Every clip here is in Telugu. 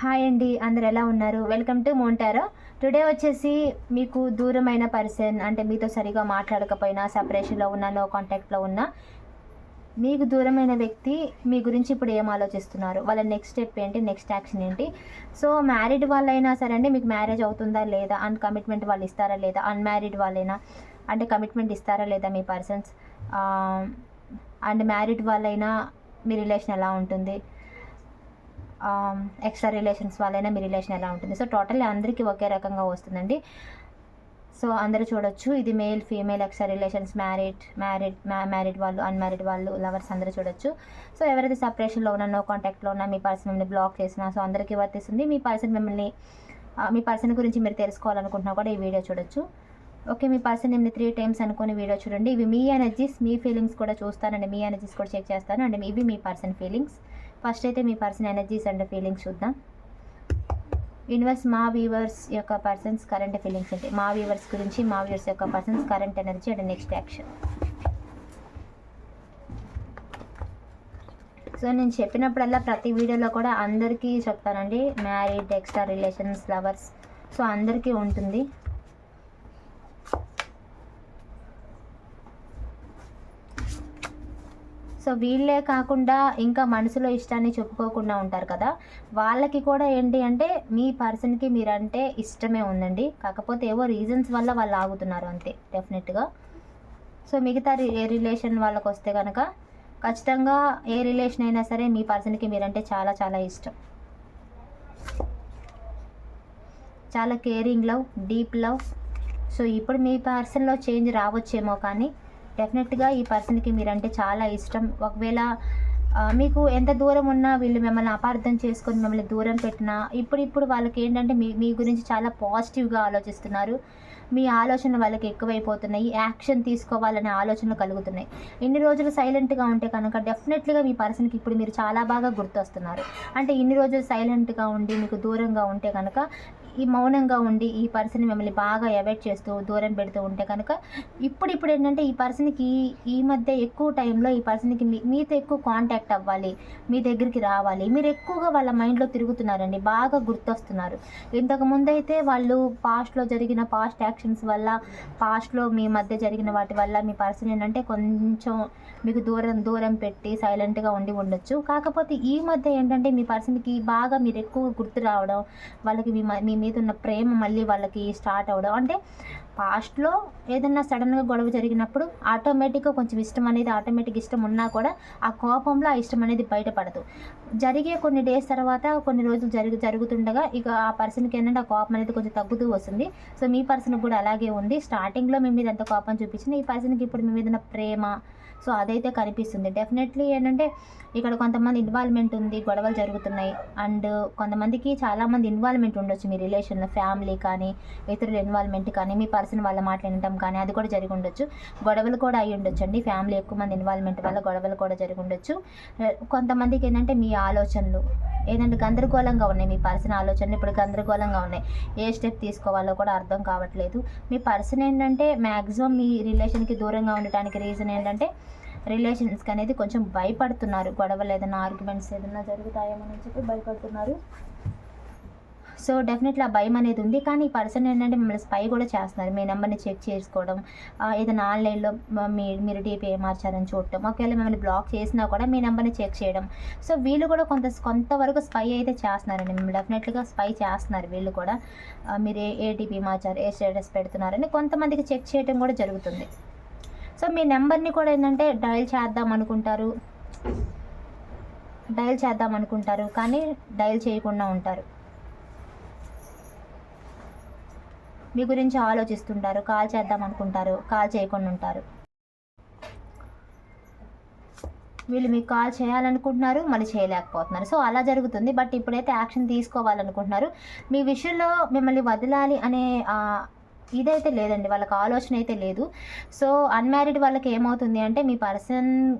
హాయ్ అండి అందరు ఎలా ఉన్నారు? వెల్కమ్ టు మోంటారో టుడే వచ్చేసి మీకు దూరమైన పర్సన్ అంటే మీతో సరిగా మాట్లాడకపోయినా సపరేషన్లో ఉన్నా నో కాంటాక్ట్లో ఉన్నా మీకు దూరమైన వ్యక్తి మీ గురించి ఇప్పుడు ఏం ఆలోచిస్తున్నారు? వాళ్ళ నెక్స్ట్ స్టెప్ ఏంటి? నెక్స్ట్ యాక్షన్ ఏంటి? సో మ్యారీడ్ వాళ్ళైనా సరే అండి మీకు మ్యారేజ్ అవుతుందా లేదా? అండ్ కమిట్మెంట్ వాళ్ళు ఇస్తారా లేదా? అన్మ్యారీడ్ వాళ్ళైనా అంటే కమిట్మెంట్ ఇస్తారా లేదా మీ పర్సన్స్ అండ్ మ్యారీడ్ వాళ్ళైనా మీ రిలేషన్ ఎలా ఉంటుంది? ఎక్స్ట్రా రిలేషన్స్ వాళ్ళైనా మీ రిలేషన్ ఎలా ఉంటుంది? సో టోటల్లీ అందరికీ ఒకే రకంగా వస్తుందండి. సో అందరూ చూడొచ్చు. ఇది male female extra relations married married married వాళ్ళు అన్మ్యారీడ్ వాళ్ళు లవర్స్ అందరూ చూడొచ్చు. సో ఎవరైతే సపరేషన్లో ఉన్నా నో కాంటాక్ట్లో ఉన్నా మీ పర్సన్ మిమ్మల్ని బ్లాక్ చేసినా సో అందరికీ వర్తిస్తుంది. మీ పర్సన్ మిమ్మల్ని మీ పర్సన్ గురించి మీరు తెలుసుకోవాలనుకుంటున్నా కూడా ఈ వీడియో చూడొచ్చు. ఓకే మీ పర్సన్ నేను త్రీ టైమ్స్ అనుకుని వీడియో చూడండి. ఇవి మీ ఎనర్జీస్ మీ ఫీలింగ్స్ కూడా చూస్తానండి. మీ ఎనర్జీస్ కూడా చెక్ చేస్తాను. అండ్ ఇవి మీ పర్సన్ ఫీలింగ్స్ ఫస్ట్ అయితే మీ పర్సన్ ఎనర్జీస్ అండ్ ఫీలింగ్స్ చూద్దాం. యూనివర్స్ మా వ్యూవర్స్ యొక్క పర్సన్స్ కరెంట్ ఫీలింగ్స్ అంటే మా వ్యూవర్స్ గురించి మా వ్యూవర్స్ యొక్క persons current energy and next action so నేను చెప్పినప్పుడల్లా ప్రతి వీడియోలో కూడా అందరికీ చెప్తానండి married extra relations lovers so అందరికీ ఉంటుంది. సో వీళ్ళే కాకుండా ఇంకా మనసులో ఇష్టాన్ని చెప్పుకోకుండా ఉంటారు కదా. వాళ్ళకి కూడా ఏంటి అంటే మీ పర్సన్కి మీరంటే ఇష్టమే ఉందండి. కాకపోతే ఏవో రీజన్స్ వల్ల వాళ్ళు ఆగుతున్నారు అంతే డెఫినెట్గా. సో మిగతా రి- ఏ రిలేషన్ వాళ్ళకి వస్తే కనుక ఖచ్చితంగా ఏ రిలేషన్ అయినా సరే మీ పర్సన్కి మీరంటే చాలా చాలా ఇష్టం. చాలా caring love deep love. So ఇప్పుడు మీ పర్సన్లో చేంజ్ రావచ్చేమో కానీ డెఫినెట్గా ఈ పర్సన్కి మీరంటే చాలా ఇష్టం. ఒకవేళ మీకు ఎంత దూరం ఉన్నా వీళ్ళు మిమ్మల్ని అపార్థం చేసుకొని మిమ్మల్ని దూరం పెట్టినా ఇప్పుడు ఇప్పుడు వాళ్ళకి ఏంటంటే మీ మీ గురించి చాలా పాజిటివ్గా ఆలోచిస్తున్నారు. మీ ఆలోచన వాళ్ళకి ఎక్కువైపోతున్నాయి. యాక్షన్ తీసుకోవాలనే ఆలోచనలు కలుగుతున్నాయి. ఇన్ని రోజులు సైలెంట్గా ఉంటే కనుక డెఫినెట్లీగా మీ పర్సన్కి ఇప్పుడు మీరు చాలా బాగా గుర్తొస్తున్నారు. అంటే ఇన్ని రోజులు సైలెంట్గా ఉండి మీకు దూరంగా ఉంటే కనుక ఈ మౌనంగా ఉండి ఈ పర్సన్ మిమ్మల్ని బాగా అవాయిడ్ చేస్తూ దూరం పెడుతూ ఉంటే కనుక ఇప్పుడు ఇప్పుడు ఏంటంటే ఈ పర్సన్కి ఈ మధ్య ఎక్కువ టైంలో ఈ పర్సన్కి మీ మీతో ఎక్కువ కాంటాక్ట్ అవ్వాలి మీ దగ్గరికి రావాలి. మీరు ఎక్కువగా వాళ్ళ మైండ్లో తిరుగుతున్నారండి బాగా గుర్తొస్తున్నారు. ఇంతకు ముందైతే అయితే వాళ్ళు పాస్ట్లో జరిగిన పాస్ట్ యాక్షన్స్ వల్ల పాస్ట్లో మీ మధ్య జరిగిన వాటి వల్ల మీ పర్సన్ ఏంటంటే కొంచెం మీకు దూరం దూరం పెట్టి సైలెంట్గా ఉండి ఉండొచ్చు. కాకపోతే ఈ మధ్య ఏంటంటే మీ పర్సన్కి బాగా మీరు ఎక్కువ గుర్తు రావడం వాళ్ళకి మీ మ- మీ మీద ఉన్న ప్రేమ మళ్ళీ వాళ్ళకి స్టార్ట్ అవ్వడం. అంటే పాస్ట్లో ఏదన్నా సడన్గా గొడవ జరిగినప్పుడు ఆటోమేటిక్గా కొంచెం ఇష్టం అనేది ఆటోమేటిక్ ఇష్టం ఉన్నా కూడా ఆ కోపంలో ఆ ఇష్టం అనేది బయటపడదు. జరిగే కొన్ని డేస్ తర్వాత కొన్ని రోజులు జరుగు జరుగుతుండగా ఇక ఆ పర్సన్కి ఏంటంటే ఆ కోపం అనేది కొంచెం తగ్గుతూ వస్తుంది. సో మీ పర్సన్కి కూడా అలాగే ఉంది. స్టార్టింగ్లో మీ మీద ఎంత కోపం చూపించింది ఈ పర్సన్కి ఇప్పుడు మీ మీద ప్రేమ సో అదైతే కనిపిస్తుంది. డెఫినెట్లీ ఏంటంటే ఇక్కడ కొంతమంది ఇన్వాల్వ్మెంట్ ఉంది గొడవలు జరుగుతున్నాయి. అండ్ కొంతమందికి చాలామంది ఇన్వాల్వ్మెంట్ ఉండొచ్చు మీ రిలేషన్లో ఫ్యామిలీ కానీ ఇతరుల ఇన్వాల్వ్మెంట్ కానీ మీ పర్సన్ వాళ్ళ మాట్లాడటం కానీ అది కూడా జరిగి ఉండొచ్చు. గొడవలు కూడా అయి ఉండొచ్చు అండి. ఫ్యామిలీ ఎక్కువ మంది ఇన్వాల్వ్మెంట్ వల్ల గొడవలు కూడా జరిగి ఉండొచ్చు. Eh, కొంతమందికి ఏంటంటే మీ ఆలోచనలు ఏదంటే గందరగోళంగా ఉన్నాయి మీ పర్సన్ ఆలోచనలు. ఇప్పుడు గందరగోళంగా ఉన్నాయి. ఏ స్టెప్ తీసుకోవాలో కూడా అర్థం కావట్లేదు. మీ పర్సన్ ఏంటంటే మ్యాక్సిమం మీ రిలేషన్కి దూరంగా ఉండటానికి రీజన్ ఏంటంటే రిలేషన్స్కి అనేది కొంచెం భయపడుతున్నారు. గొడవలు ఏదైనా ఆర్గ్యుమెంట్స్ ఏదైనా జరుగుతాయేమో అని చెప్పి భయపడుతున్నారు. సో డెఫినెట్లీ ఆ భయం అనేది ఉంది. కానీ ఈ పర్సన్ ఏంటంటే మిమ్మల్ని స్పై కూడా చేస్తున్నారు. మీ నెంబర్ని చెక్ చేసుకోవడం ఏదైనా ఆన్లైన్లో మీ మీరు డీపీ మార్చారని చూడటం ఒకవేళ మిమ్మల్ని బ్లాక్ చేసినా కూడా మీ నెంబర్ని చెక్ చేయడం. సో వీళ్ళు కూడా కొంత కొంతవరకు స్పై అయితే చేస్తున్నారండి. మిమ్మల్ని డెఫినెట్లీగా స్పై చేస్తున్నారు వీళ్ళు కూడా. మీరు ఏ ఏ డీపీ మార్చారు ఏ స్టేటస్ పెడుతున్నారని కొంతమందికి చెక్ చేయడం కూడా జరుగుతుంది. సో మీ నెంబర్ని కూడా ఏంటంటే డయల్ చేద్దాం అనుకుంటారు. డయల్ చేద్దాం అనుకుంటారు కానీ డయల్ చేయకుండా ఉంటారు. మీ గురించి ఆలోచిస్తుంటారు కాల్ చేద్దాం అనుకుంటారు కాల్ చేయకుండా ఉంటారు. వీళ్ళు మీకు కాల్ చేయాలనుకుంటున్నారు మళ్ళీ చేయలేకపోతున్నారు. సో అలా జరుగుతుంది బట్ ఇప్పుడైతే యాక్షన్ తీసుకోవాలనుకుంటున్నారు. మీ విషయంలో మిమ్మల్ని వదలాలి అనే ఇదైతే లేదండి వాళ్ళకి ఆలోచన అయితే లేదు. సో అన్మ్యారీడ్ వాళ్ళకి ఏమవుతుంది అంటే మీ పర్సన్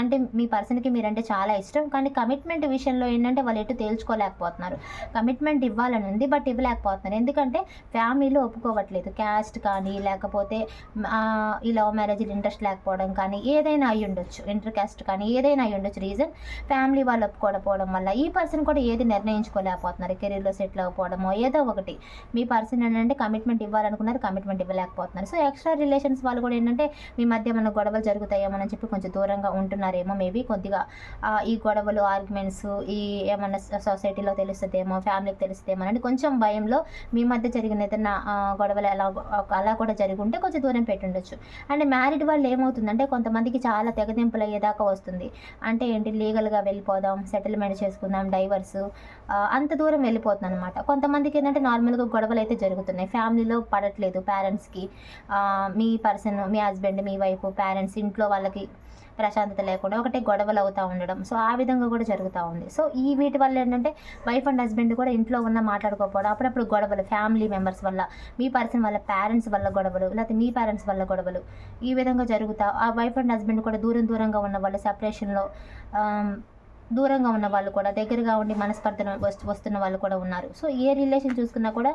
అంటే మీ పర్సన్కి మీరంటే చాలా ఇష్టం. కానీ కమిట్మెంట్ విషయంలో ఏంటంటే వాళ్ళు ఎటు తేల్చుకోలేకపోతున్నారు. కమిట్మెంట్ ఇవ్వాలని ఉంది బట్ ఇవ్వలేకపోతున్నారు. ఎందుకంటే ఫ్యామిలీలో ఒప్పుకోవట్లేదు. క్యాస్ట్ కానీ లేకపోతే ఈ లవ్ మ్యారేజ్ ఇంట్రెస్ట్ లేకపోవడం కానీ ఏదైనా అయి ఉండొచ్చు. ఇంటర్ క్యాస్ట్ కానీ ఏదైనా అయి ఉండొచ్చు. రీజన్ ఫ్యామిలీ వాళ్ళు ఒప్పుకోకపోవడం వల్ల ఈ పర్సన్ కూడా ఏది నిర్ణయించుకోలేకపోతున్నారు. కెరీర్లో సెటిల్ అవ్వకపోవడమో ఏదో ఒకటి. మీ పర్సన్ ఏంటంటే కమిట్మెంట్ ఇవ్వాలనుకున్నారు కమిట్మెంట్ ఇవ్వలేకపోతున్నారు. సో ఎక్స్ట్రా రిలేషన్స్ వాళ్ళు కూడా ఏంటంటే మీ మధ్య మన గొడవలు జరుగుతాయేమో అని చెప్పి కొంచెం దూరంగా ఉంటున్నారేమో మేబీ కొద్దిగా ఈ గొడవలు ఆర్గ్యుమెంట్స్ ఈ ఏమన్నా సొసైటీలో తెలుస్తుందేమో ఫ్యామిలీకి తెలుస్తుందేమో అని కొంచెం భయంలో మీ మధ్య జరిగిన ఏదైనా గొడవలు ఎలా అలా కూడా జరుగుంటే కొంచెం దూరం పెట్టుండొచ్చు. అండ్ మ్యారీడ్ వాళ్ళు ఏమవుతుందంటే కొంతమందికి చాలా తెగదింపులు అయ్యేదాకా వస్తుంది. అంటే ఏంటి లీగల్గా వెళ్ళిపోదాం సెటిల్మెంట్ చేసుకుందాం డైవర్స్ అంత దూరం వెళ్ళిపోతుంది అనమాట కొంతమందికి ఏంటంటే నార్మల్గా గొడవలు అయితే జరుగుతున్నాయి. ఫ్యామిలీలో పడట్లేదు పేరెంట్స్కి మీ పర్సన్ మీ హస్బెండ్ మీ వైఫ్ పేరెంట్స్ ఇంట్లో వాళ్ళకి ప్రశాంతత లేకుండా ఒకటే గొడవలు అవుతూ ఉండడం. సో ఆ విధంగా కూడా జరుగుతూ ఉంది. సో ఈ వీటి వల్ల ఏంటంటే వైఫ్ అండ్ హస్బెండ్ కూడా ఇంట్లో ఉన్న మాట్లాడుకోకపోవడం అప్పుడప్పుడు గొడవలు ఫ్యామిలీ మెంబర్స్ వల్ల మీ పర్సన్ వల్ల పేరెంట్స్ వల్ల గొడవలు లేకపోతే మీ పేరెంట్స్ వల్ల గొడవలు ఈ విధంగా జరుగుతా ఆ వైఫ్ అండ్ హస్బెండ్ కూడా దూరం దూరంగా ఉన్న వాళ్ళు సెపరేషన్లో దూరంగా ఉన్న వాళ్ళు కూడా దగ్గరగా ఉండి మనస్పర్ధన వస్తు వస్తున్న వాళ్ళు కూడా ఉన్నారు. సో ఏ రిలేషన్ చూసుకున్నా కూడా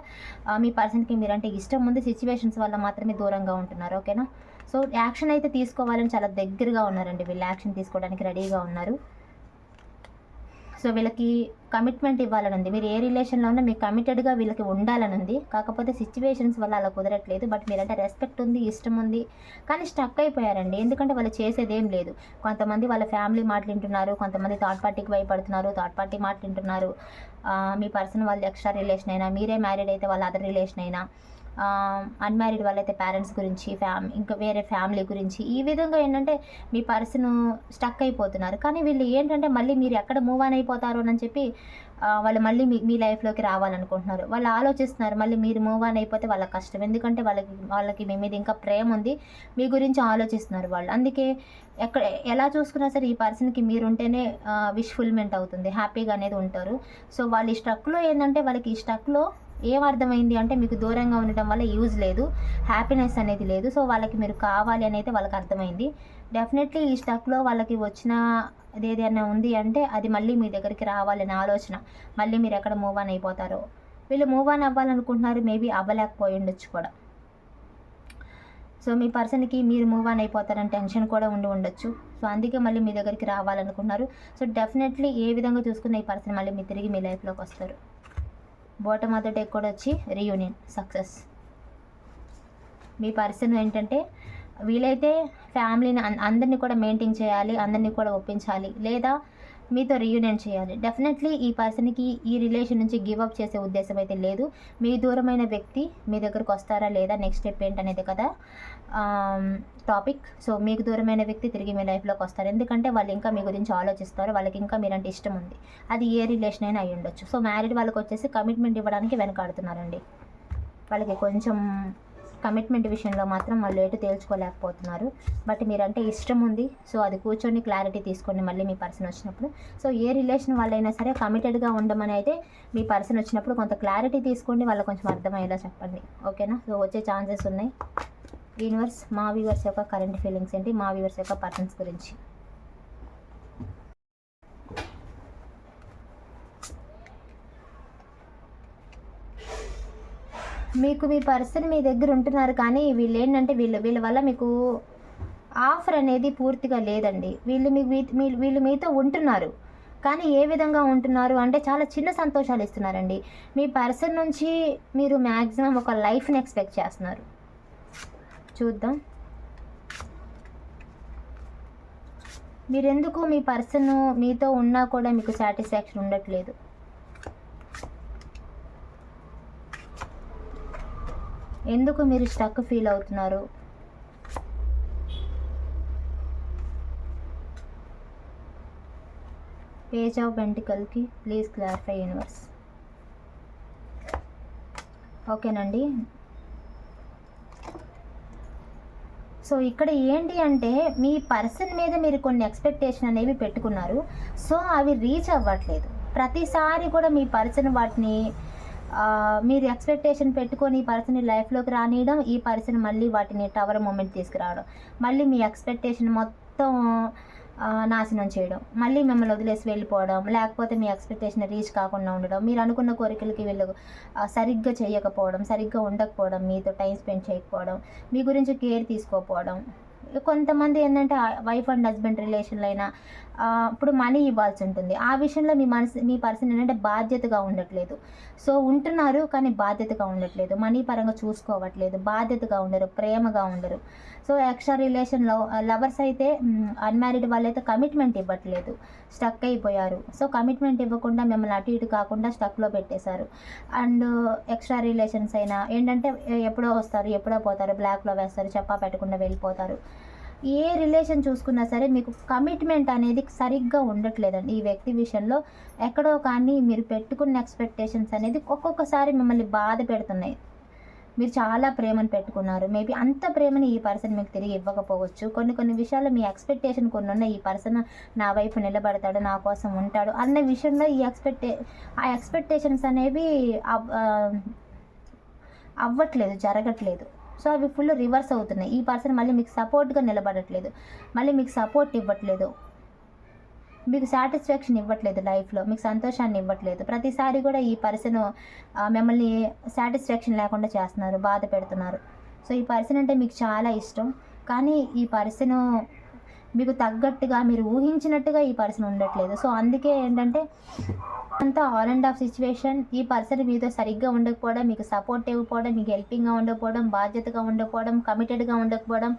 మీ పర్సన్కి మీరంటే ఇష్టం ఉంది సిచ్యువేషన్స్ వల్ల మాత్రమే దూరంగా ఉంటున్నారు. ఓకేనా? సో యాక్షన్ అయితే తీసుకోవాలని చాలా దగ్గరగా ఉన్నారండి. వీళ్ళు యాక్షన్ తీసుకోవడానికి రెడీగా ఉన్నారు. సో వీళ్ళకి కమిట్మెంట్ ఇవ్వాలని ఉంది మీరు ఏ రిలేషన్లో ఉన్నా మీకు కమిటెడ్గా వీళ్ళకి ఉండాలని ఉంది కాకపోతే సిచ్యువేషన్స్ వల్ల అలా కుదరట్లేదు. బట్ మీరంటే రెస్పెక్ట్ ఉంది ఇష్టం ఉంది. కానీ స్టక్ అయిపోయారండి. ఎందుకంటే వాళ్ళు చేసేదేం లేదు. కొంతమంది వాళ్ళ ఫ్యామిలీ మాటలు వింటున్నారు. కొంతమంది థర్డ్ పార్టీకి భయపడుతున్నారు. థర్డ్ పార్టీ మాటలు వింటున్నారు. మీ పర్సన్ వాళ్ళు ఎక్స్ట్రా రిలేషన్ అయినా మీరే మ్యారీడ్ అయితే వాళ్ళ అదర్ రిలేషన్ అయినా. అన్మ్యారీడ్ వాళ్ళైతే పేరెంట్స్ గురించి ఫ్యామ్ ఇంకా వేరే ఫ్యామిలీ గురించి ఈ విధంగా ఏంటంటే మీ పర్సన్ స్టక్ అయిపోతున్నారు. కానీ వీళ్ళు ఏంటంటే మళ్ళీ మీరు ఎక్కడ మూవ్ ఆన్ అయిపోతారు అని చెప్పి వాళ్ళు మళ్ళీ మీ మీ లైఫ్లోకి రావాలనుకుంటున్నారు. వాళ్ళు ఆలోచిస్తున్నారు మళ్ళీ మీరు మూవ్ ఆన్ అయిపోతే వాళ్ళ కష్టం. ఎందుకంటే వాళ్ళకి వాళ్ళకి మీ మీద ఇంకా ప్రేమ ఉంది. మీ గురించి ఆలోచిస్తున్నారు వాళ్ళు. అందుకే ఎక్కడ ఎలా చూసుకున్నా సరే ఈ పర్సన్కి మీరు ఉంటేనే అవుతుంది. హ్యాపీగా అనేది ఉంటారు. సో వాళ్ళ ఈ స్ట్రక్లో ఏంటంటే వాళ్ళకి ఈ స్ట్రక్లో ఏం అర్థమైంది అంటే మీకు దూరంగా ఉండటం వల్ల యూజ్ లేదు హ్యాపీనెస్ అనేది లేదు. సో వాళ్ళకి మీరు కావాలి అని అయితే వాళ్ళకి అర్థమైంది. డెఫినెట్లీ ఈ స్టక్లో వాళ్ళకి వచ్చిన ఏదైనా ఉంది అంటే అది మళ్ళీ మీ దగ్గరికి రావాలనే ఆలోచన. మళ్ళీ మీరు ఎక్కడ మూవ్ ఆన్ అయిపోతారో. వీళ్ళు మూవ్ ఆన్ అవ్వాలనుకుంటున్నారు మేబీ అవ్వలేకపోయి ఉండొచ్చు కూడా. సో మీ పర్సన్కి మీరు మూవ్ ఆన్ అయిపోతారని టెన్షన్ కూడా ఉండి ఉండొచ్చు. సో అందుకే మళ్ళీ మీ దగ్గరికి రావాలనుకుంటున్నారు. సో డెఫినెట్లీ ఏ విధంగా చూసుకున్న ఈ పర్సన్ మళ్ళీ మీ తిరిగి మీ లైఫ్లోకి వస్తారు. బోట ఆఫ్ ద డెక్ కూడా వచ్చి రీయూనియన్ సక్సెస్ మీ పర్సన్ ఏంటంటే వీలైతే ఫ్యామిలీని అన్- అందరినీ కూడా మెయింటైన్ చేయాలి అందరినీ కూడా ఒప్పించాలి. లేదా మీతో రీయూనియన్ చేయాలి. డెఫినెట్లీ ఈ పర్సన్కి ఈ రిలేషన్ నుంచి గివ్ అప్ చేసే ఉద్దేశం అయితే లేదు. మీ దూరమైన వ్యక్తి మీ దగ్గరకు వస్తారా లేదా నెక్స్ట్ స్టెప్ ఏంటనేది కదా టాపిక్ సో మీకు దూరమైన వ్యక్తి తిరిగి మీ లైఫ్లోకి వస్తారు. ఎందుకంటే వాళ్ళు ఇంకా మీ గురించి ఆలోచిస్తారు. వాళ్ళకి ఇంకా మీరంటే ఇష్టం ఉంది. అది ఏ రిలేషన్ అయినా అయి ఉండొచ్చు సో మ్యారీడ్ వాళ్ళకి వచ్చేసి కమిట్మెంట్ ఇవ్వడానికి వెనకాడుతున్నారండి. వాళ్ళకి కొంచెం కమిట్మెంట్ విషయంలో మాత్రం వాళ్ళు ఎటు తేల్చుకోలేకపోతున్నారు. బట్ మీరంటే ఇష్టం ఉంది. సో అది కూర్చొని క్లారిటీ తీసుకోండి మళ్ళీ మీ పర్సన్ వచ్చినప్పుడు. సో ఏ రిలేషన్ వాళ్ళైనా సరే కమిటెడ్గా ఉండమని అయితే మీ పర్సన్ వచ్చినప్పుడు కొంత క్లారిటీ తీసుకోండి. వాళ్ళకి కొంచెం అర్థమయ్యేలా చెప్పండి. ఓకేనా సో వచ్చే ఛాన్సెస్ ఉన్నాయి. యూనివర్స్ మా వ్యూవర్స్ యొక్క కరెంట్ ఫీలింగ్స్ ఏంటి? మా వ్యూవర్స్ యొక్క పర్సన్స్ గురించి. మీకు మీ పర్సన్ మీ దగ్గర ఉంటున్నారు కానీ వీళ్ళు ఏంటంటే వీళ్ళు వీళ్ళ వల్ల మీకు ఆఫర్ అనేది పూర్తిగా లేదండి. వీళ్ళు మీ మీ- వీళ్ళు మీతో ఉంటున్నారు. కానీ ఏ విధంగా ఉంటున్నారు అంటే చాలా చిన్న సంతోషాలు ఇస్తున్నారండి. మీ పర్సన్ నుంచి మీరు మ్యాక్సిమం ఒక లైఫ్ని ఎక్స్పెక్ట్ చేస్తున్నారు. చూద్దాం. మీరెందుకు మీ పర్సన్ మీతో ఉన్నా కూడా మీకు సాటిస్ఫాక్షన్ ఉండట్లేదు. ఎందుకు మీరు స్టక్ ఫీల్ అవుతున్నారు? పేజ్ ఆఫ్ వెంటికల్కి ప్లీజ్ క్లారిఫై యూనివర్స్ ఓకేనండి. సో ఇక్కడ ఏంటి అంటే మీ పర్సన్ మీద మీరు కొన్ని ఎక్స్పెక్టేషన్ అనేవి పెట్టుకున్నారు. సో అవి రీచ్ అవ్వట్లేదు. ప్రతిసారి కూడా మీ పర్సన్ వాటిని మీరు ఎక్స్పెక్టేషన్ పెట్టుకొని ఈ పర్సన్ లైఫ్లోకి రానియడం ఈ పర్సన్ మళ్ళీ వాటిని టవర్ మూమెంట్ తీసుకురావడం. మళ్ళీ మీ ఎక్స్పెక్టేషన్ మొత్తం నాశనం చేయడం. మళ్ళీ మిమ్మల్ని వదిలేసి వెళ్ళిపోవడం లేకపోతే మీ ఎక్స్పెక్టేషన్ రీచ్ కాకుండా ఉండడం. మీరు అనుకున్న కోరికలకి వీళ్ళు సరిగ్గా చేయకపోవడం సరిగ్గా ఉండకపోవడం మీతో టైం స్పెండ్ చేయకపోవడం మీ గురించి కేర్ తీసుకోకపోవడం. కొంతమంది ఏంటంటే వైఫ్ అండ్ హస్బెండ్ రిలేషన్లో అయినా ఇప్పుడు మనీ ఇవ్వాల్సి ఉంటుంది. ఆ విషయంలో మీ మనసు మీ పర్సన్ ఏంటంటే బాధ్యతగా ఉండట్లేదు. సో ఉంటున్నారు కానీ బాధ్యతగా ఉండట్లేదు. మనీ పరంగా చూసుకోవట్లేదు. బాధ్యతగా ఉండరు ప్రేమగా ఉండరు. సో ఎక్స్ట్రా రిలేషన్లో లవర్స్ అయితే అన్మ్యారీడ్ వాళ్ళైతే కమిట్మెంట్ ఇవ్వట్లేదు. స్టక్ అయిపోయారు. సో కమిట్మెంట్ ఇవ్వకుండా మిమ్మల్ని అటు ఇటు కాకుండా స్టక్లో పెట్టేశారు. అండ్ ఎక్స్ట్రా రిలేషన్స్ అయినా ఏంటంటే ఎప్పుడో వస్తారు ఎప్పుడో పోతారు బ్లాక్లో వేస్తారు చెప్పా పెట్టకుండా వెళ్ళిపోతారు. ఏ రిలేషన్ చూసుకున్నా సరే మీకు కమిట్మెంట్ అనేది సరిగ్గా ఉండట్లేదండి ఈ వ్యక్తి విషయంలో. ఎక్కడో కానీ మీరు పెట్టుకున్న ఎక్స్పెక్టేషన్స్ అనేది ఒక్కొక్కసారి మిమ్మల్ని బాధ పెడుతున్నాయి. మీరు చాలా ప్రేమను పెట్టుకున్నారు. మేబీ అంత ప్రేమని ఈ పర్సన్ మీకు తిరిగి ఇవ్వకపోవచ్చు. కొన్ని కొన్ని విషయాల్లో మీ ఎక్స్పెక్టేషన్ కొన్ని ఉన్న ఈ పర్సన్ నా వైపు నిలబడతాడు నా కోసం ఉంటాడు అన్న విషయంలో ఈ ఎక్స్పెక్టే ఆ ఎక్స్పెక్టేషన్స్ అనేవి అవ్వట్లేదు జరగట్లేదు. సో అవి ఫుల్ రివర్స్ అవుతున్నాయి. ఈ పర్సన్ మళ్ళీ మీకు సపోర్ట్గా నిలబడట్లేదు. మళ్ళీ మీకు సపోర్ట్ ఇవ్వట్లేదు. మీకు సాటిస్ఫాక్షన్ ఇవ్వట్లేదు లైఫ్లో మీకు సంతోషాన్ని ఇవ్వట్లేదు. ప్రతిసారి కూడా ఈ పర్సన్ మిమ్మల్ని సాటిస్ఫాక్షన్ లేకుండా చేస్తున్నారు. బాధ పెడుతున్నారు. సో ఈ పర్సన్ అంటే మీకు చాలా ఇష్టం. కానీ ఈ పర్సన్ మీకు తగ్గట్టుగా మీరు ఊహించినట్టుగా ఈ పర్సన్ ఉండట్లేదు. సో అందుకే ఏంటంటే అంతా ఆల్ అండ్ ఆఫ్ సిచ్యువేషన్ ఈ పర్సన్ మీతో సరిగ్గా ఉండకపోవడం మీకు సపోర్ట్ ఇవ్వకపోవడం మీకు హెల్పింగ్గా ఉండకపోవడం బాధ్యతగా ఉండకపోవడం కమిటెడ్గా ఉండకపోవడం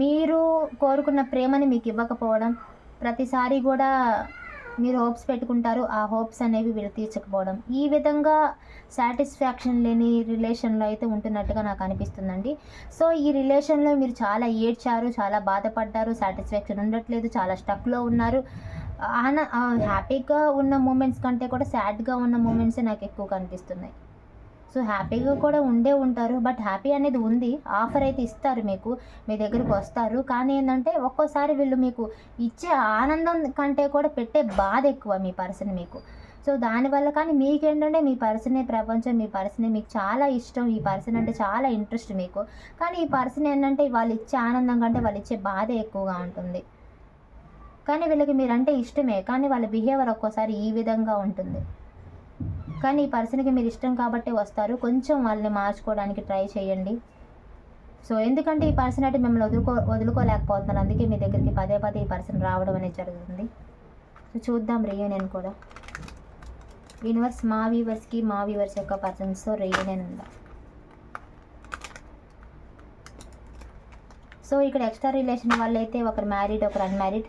మీరు కోరుకున్న ప్రేమని మీకు ఇవ్వకపోవడం ప్రతిసారి కూడా మీరు హోప్స్ పెట్టుకుంటారు ఆ హోప్స్ అనేవి వీళ్ళు తీర్చకపోవడం. ఈ విధంగా సాటిస్ఫాక్షన్ లేని రిలేషన్లో అయితే ఉంటున్నట్టుగా నాకు అనిపిస్తుందండి. సో ఈ రిలేషన్లో మీరు చాలా ఏడ్చారు చాలా బాధపడ్డారు సాటిస్ఫాక్షన్ ఉండట్లేదు చాలా స్టక్లో ఉన్నారు. ఆన హ్యాపీగా ఉన్న మూమెంట్స్ కంటే కూడా సాడ్గా ఉన్న మూమెంట్సే నాకు ఎక్కువ కనిపిస్తున్నాయి సో హ్యాపీగా కూడా ఉండే ఉంటారు. బట్ హ్యాపీ అనేది ఉంది. ఆఫర్ అయితే ఇస్తారు మీకు. మీ దగ్గరికి వస్తారు. కానీ ఏంటంటే ఒక్కోసారి వీళ్ళు మీకు ఇచ్చే ఆనందం కంటే కూడా పెట్టే బాధ ఎక్కువ మీ పర్సన్ మీకు. సో దానివల్ల కానీ మీకేంటంటే మీ పర్సనే ప్రపంచం మీ పర్సనే మీకు చాలా ఇష్టం. ఈ పర్సన్ అంటే చాలా ఇంట్రెస్ట్ మీకు. కానీ ఈ పర్సన్ ఏంటంటే వాళ్ళు ఇచ్చే ఆనందం కంటే వాళ్ళు ఇచ్చే బాధ ఎక్కువగా ఉంటుంది. కానీ వీళ్ళకి మీరంటే ఇష్టమే. కానీ వాళ్ళ బిహేవియర్ ఒక్కోసారి ఈ విధంగా ఉంటుంది. కానీ ఈ పర్సన్కి మీరు ఇష్టం కాబట్టి వస్తారు. కొంచెం వాళ్ళని మార్చుకోవడానికి ట్రై చేయండి. సో ఎందుకంటే ఈ పర్సన్ అంటే మిమ్మల్ని వదులుకో వదులుకోలేకపోతున్నారు. అందుకే మీ దగ్గరికి పదే పదే ఈ పర్సన్ రావడం అనేది జరుగుతుంది. సో చూద్దాం రీయూనియన్ కూడా. యూనివర్స్ మా వ్యూవర్స్కి మా వ్యూవర్స్ యొక్క పర్సన్స్తో రీయూనియన్ ఉందా? సో ఇక్కడ ఎక్స్ట్రా రిలేషన్ వాళ్ళైతే ఒకరు మ్యారీడ్ ఒకరు అన్మ్యారీడ్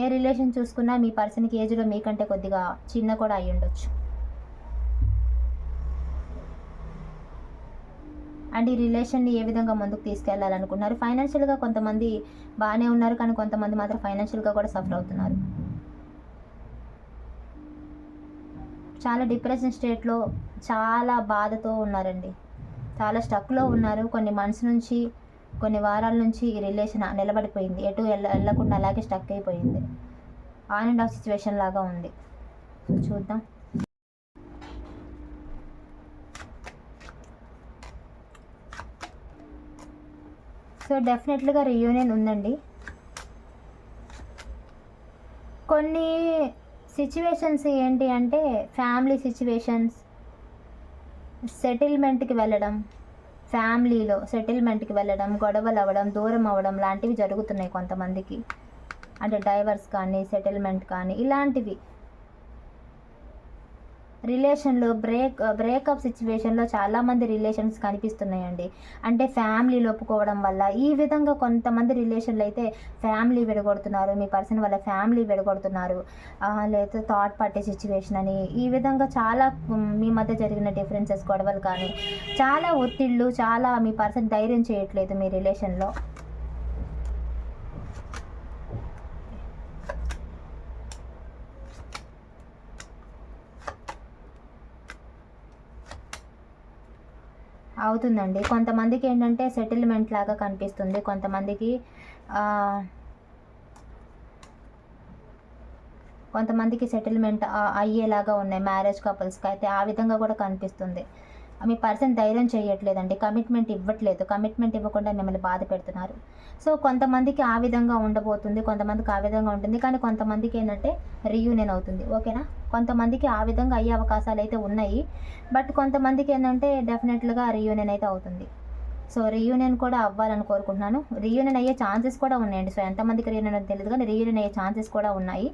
ఏ రిలేషన్ చూసుకున్నా మీ పర్సన్కి ఏజ్లో మీకంటే కొద్దిగా చిన్న కూడా అయి ఉండొచ్చు అండ్ ఈ రిలేషన్ని ఏ విధంగా ముందుకు తీసుకెళ్ళాలనుకున్నారు ఫైనాన్షియల్గా కొంతమంది బాగానే ఉన్నారు కానీ కొంతమంది మాత్రం ఫైనాన్షియల్గా కూడా సఫర్ అవుతున్నారు. చాలా డిప్రెషన్ స్టేట్లో చాలా బాధతో ఉన్నారండి. చాలా స్టక్లో ఉన్నారు. కొన్ని మంత్స్ నుంచి కొన్ని వారాల నుంచి ఈ రిలేషన్ నిలబడిపోయింది. ఎటు వెళ్ళ వెళ్ళకుండా అలాగే స్టక్ అయిపోయింది. ఆన్ అండ్ ఆఫ్ సిచ్యువేషన్ లాగా ఉంది. సో చూద్దాం. సో డెఫినెట్లీగా రీయూనియన్ ఉందండి. కొన్ని సిచ్యువేషన్స్ ఏంటి అంటే ఫ్యామిలీ సిచ్యువేషన్స్ సెటిల్మెంట్కి వెళ్ళడం ఫ్యామిలీలో సెటిల్మెంట్కి వెళ్ళడం గొడవలు అవ్వడం దూరం అవ్వడం లాంటివి జరుగుతున్నాయి కొంతమందికి. అంటే డైవర్స్ కానీ సెటిల్మెంట్ కానీ ఇలాంటివి. రిలేషన్లో బ్రేక్ బ్రేకప్ సిచ్యువేషన్లో చాలామంది రిలేషన్స్ కనిపిస్తున్నాయండి. అంటే ఫ్యామిలీలు ఒప్పుకోవడం వల్ల ఈ విధంగా కొంతమంది రిలేషన్లు అయితే ఫ్యామిలీ విడగొడుతున్నారు. మీ పర్సన్ వల్ల ఫ్యామిలీ విడగొడుతున్నారు. లేదా థర్డ్ పార్టీ సిచ్యువేషన్ అని. ఈ విధంగా చాలా మీ మధ్య జరిగిన డిఫరెన్సెస్ గొడవలు కానీ చాలా ఒత్తిళ్ళు చాలా మీ పర్సన్ ధైర్యం చేయట్లేదు మీ రిలేషన్లో. అవుతుందండి. కొంతమందికి ఏంటంటే సెటిల్మెంట్ లాగా కనిపిస్తుంది. కొంతమందికి కొంతమందికి సెటిల్మెంట్ అయ్యేలాగా ఉన్నాయి. మ్యారేజ్ కపుల్స్కి అయితే ఆ విధంగా కూడా కనిపిస్తుంది. మీ పర్సన్ ధైర్యం చేయట్లేదండి కమిట్మెంట్ ఇవ్వట్లేదు కమిట్మెంట్ ఇవ్వకుండా మిమ్మల్ని బాధ పెడుతున్నారు. సో కొంతమందికి ఆ విధంగా ఉండబోతుంది కొంతమందికి ఆ విధంగా ఉంటుంది కానీ కొంతమందికి ఏంటంటే రీయూనియన్ అవుతుంది ఓకేనా? కొంతమందికి ఆ విధంగా అయ్యే అవకాశాలు అయితే ఉన్నాయి బట్ కొంతమందికి ఏంటంటే డెఫినెట్లుగా రీయూనియన్ అయితే అవుతుంది. సో రీయూనియన్ కూడా అవ్వాలని కోరుకుంటున్నాను. రీయూనియన్ అయ్యే ఛాన్సెస్ కూడా ఉన్నాయండి. సో ఎంతమందికి రీయూనియన్ అని తెలియదు కానీ రీయూనియన్ అయ్యే ఛాన్సెస్ కూడా ఉన్నాయి.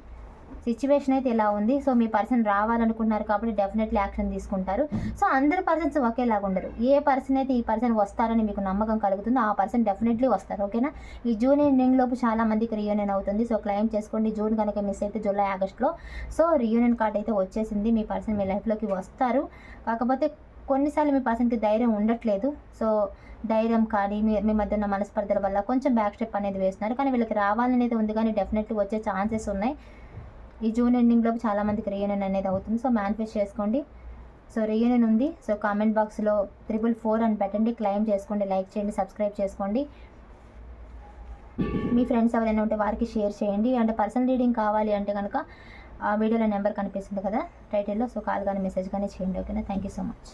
సిచ్యువేషన్ అయితే ఇలా ఉంది. సో మీ పర్సన్ రావాలనుకుంటున్నారు కాబట్టి డెఫినెట్లీ యాక్షన్ తీసుకుంటారు. సో అందరి పర్సన్స్ ఒకేలాగా ఉండరు. ఏ పర్సన్ అయితే ఈ పర్సన్ వస్తారని మీకు నమ్మకం కలుగుతుందో ఆ పర్సన్ డెఫినెట్లీ వస్తారు. ఓకేనా? ఈ జూన్ ఎండింగ్ లోపు చాలా మందికి రియూనియన్ అవుతుంది. సో క్లైమ్ చేసుకోండి. జూన్ కనుక మిస్ అయితే జూలై ఆగస్ట్లో. సో రియూనియన్ కార్డ్ అయితే వచ్చేసింది. మీ పర్సన్ మీ లైఫ్లోకి వస్తారు. కాకపోతే కొన్నిసార్లు మీ పర్సన్కి ధైర్యం ఉండట్లేదు. సో ధైర్యం కానీ మీ మీ మధ్య ఉన్న మనస్పర్ధల వల్ల కొంచెం బ్యాక్ స్టెప్ అనేది వేస్తున్నారు. కానీ వీళ్ళకి రావాలనేది ఉంది కానీ డెఫినెట్లీ వచ్చే ఛాన్సెస్ ఉన్నాయి. ఈ జూన్ ఎండింగ్లోపు చాలా మందికి రీయూనియన్ అనేది అవుతుంది. సో మేనిఫెస్ట్ చేసుకోండి. సో రీయూనియన్ ఉంది. సో కామెంట్ బాక్స్లో త్రిబుల్ ఫోర్ అని పెట్టండి. క్లైమ్ చేసుకోండి. లైక్ చేయండి. సబ్స్క్రైబ్ చేసుకోండి. మీ ఫ్రెండ్స్ ఎవరైనా ఉంటే వారికి షేర్ చేయండి. అంటే పర్సనల్ రీడింగ్ కావాలి అంటే కనుక ఆ వీడియోలో నెంబర్ కనిపిస్తుంది కదా. టైటిల్లో సో కాల్ కానీ మెసేజ్ కానీ చేయండి. ఓకేనా థ్యాంక్ యూ సో మచ్